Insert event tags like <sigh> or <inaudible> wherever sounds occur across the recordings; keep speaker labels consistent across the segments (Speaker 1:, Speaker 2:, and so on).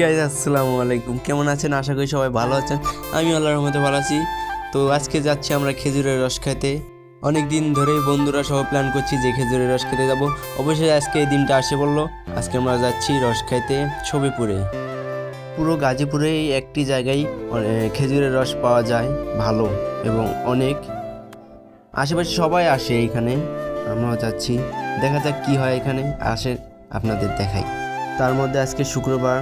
Speaker 1: Guys আসসালামু আলাইকুম কেমন আছেন? আশা করি সবাই ভালো আছেন। আমি আল্লাহর রহমতে ভালো আছি। তো আজকে যাচ্ছি আমরা খেজুরের রস খেতে। অনেক দিন ধরেই বন্ধুরা সহ প্ল্যান করছি যে খেজুরের রস খেতে যাব। অবশ্যই আজকে এই দিনটা আসে বলল আজকে আমরা যাচ্ছি রস খাইতে ছবিপুরে। পুরো গাজীপুরে একটি জায়গায় খেজুরের রস পাওয়া যায় ভালো এবং অনেক। আশেপাশে সবাই আসে এখানে। আমরাও যাচ্ছি। দেখা যাক কি হয় এখানে। আসে আপনাদের দেখাই। তার মধ্যে আজকে শুক্রবার,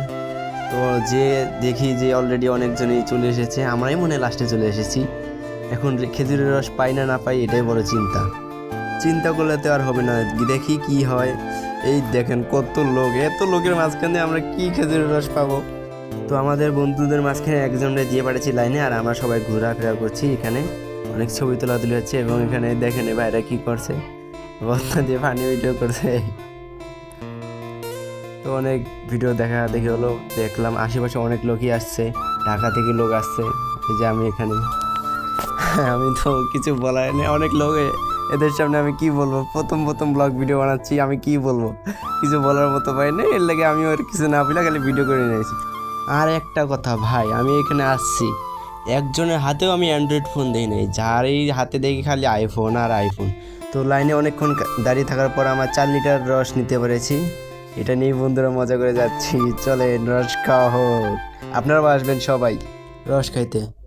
Speaker 1: তো যে দেখি যে অলরেডি অনেকজনই চলে এসেছে, আমরাই মনে লাস্টে চলে এসেছি। এখন খেজুরের রস পাই না না পাই, এটাই বড় চিন্তা। চিন্তা করলে তো আর হবে না, দেখি কি হয়। এই দেখেন কত লোক, এত লোকের মাঝখানে আমরা কি খেজুরের রস পাবো? তো আমাদের বন্ধুদের মাঝখানে একজনকে দিয়ে পাঠিয়েছি লাইনে, আর আমরা সবাই ঘোরাফেরা করছি এখানে। অনেক ছবি তোলা তুলি হচ্ছে, এবং এখানে দেখেন এ ভাইরা কি করছে। বস্তা দিয়ে পানি ভিডিও করছে। তো অনেক ভিডিও দেখা দেখি হলো, দেখলাম আশেপাশে অনেক লোকই আসছে, ঢাকা থেকে লোক আসছে, এই যে আমি এখানে। <laughs> আমি তো কিছু বলার নেই, অনেক লোক এদের সামনে আমি কি বলব? প্রথম প্রথম ব্লগ ভিডিও বানাচ্ছি, আমি কি বলব? কিছু বলার মতো পাই না এর লাগে আমি ওর কিছু না বলে খালি ভিডিও করে নিয়েছি। আর একটা কথা ভাই, আমি এখানে আসছি। একজনের হাতেও আমি অ্যান্ড্রয়েড ফোন দেখি নাই, যারই হাতে দেখি খালি আইফোন আর আইফোন তো লাইনে অনেকক্ষণ দাঁড়িয়ে থাকার পর আমার চার লিটার রস নিতে পেরেছি। এটা নিয়ে বন্ধুরা মজা করে যাচ্ছি। চলেন রস খাওয়া হোক। আপনারাও আসবেন সবাই। রস খাইতে।